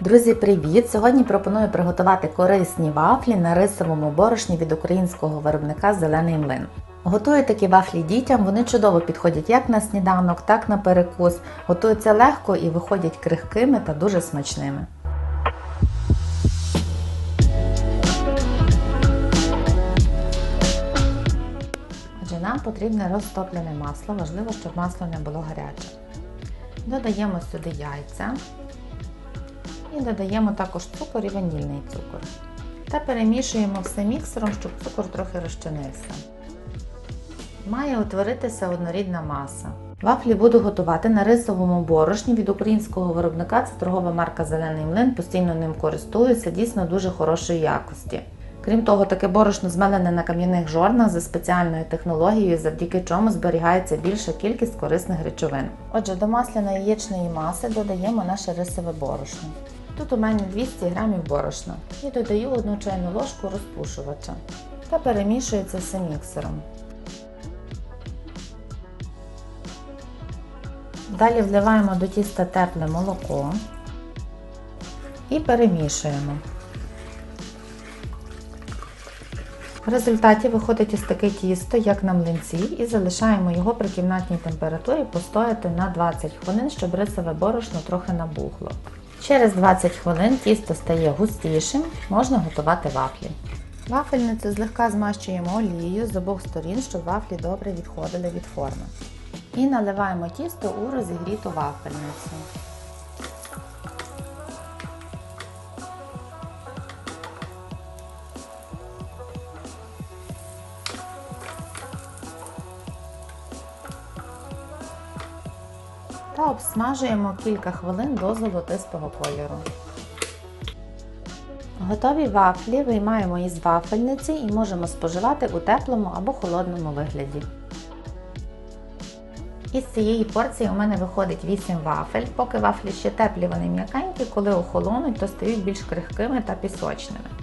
Друзі, привіт! Сьогодні пропоную приготувати корисні вафлі на рисовому борошні від українського виробника Зелений млин. Готую такі вафлі дітям, вони чудово підходять як на сніданок, так на перекус. Готуються легко і виходять крихкими та дуже смачними. Отже, нам потрібне розтоплене масло, важливо, щоб масло не було гаряче. Додаємо сюди яйця. І додаємо також цукор і ванільний цукор. Та перемішуємо все міксером, щоб цукор трохи розчинився. Має утворитися однорідна маса. Вафлі буду готувати на рисовому борошні від українського виробника. Це торгова марка Зелений млин. Постійно ним користуюся, дійсно дуже хорошої якості. Крім того, таке борошно змелене на кам'яних жорнах за спеціальною технологією, завдяки чому зберігається більша кількість корисних речовин. Отже, до масляної яєчної маси додаємо наше рисове борошно. Тут у мене 200 г борошна і додаю 1 чайну ложку розпушувача та перемішую це все міксером. Далі вливаємо до тіста тепле молоко і перемішуємо. В результаті виходить ось таке тісто, як на млинці, і залишаємо його при кімнатній температурі постояти на 20 хвилин, щоб рисове борошно трохи набухло. Через 20 хвилин тісто стає густішим, можна готувати вафлі. Вафельницю злегка змащуємо олією з обох сторін, щоб вафлі добре відходили від форми. І наливаємо тісто у розігріту вафельницю. Та обсмажуємо кілька хвилин до золотистого кольору. Готові вафлі виймаємо із вафельниці і можемо споживати у теплому або холодному вигляді. Із цієї порції у мене виходить 8 вафель. Поки вафлі ще теплі, вони м'якенькі, коли охолонуть, то стають більш крихкими та пісочними.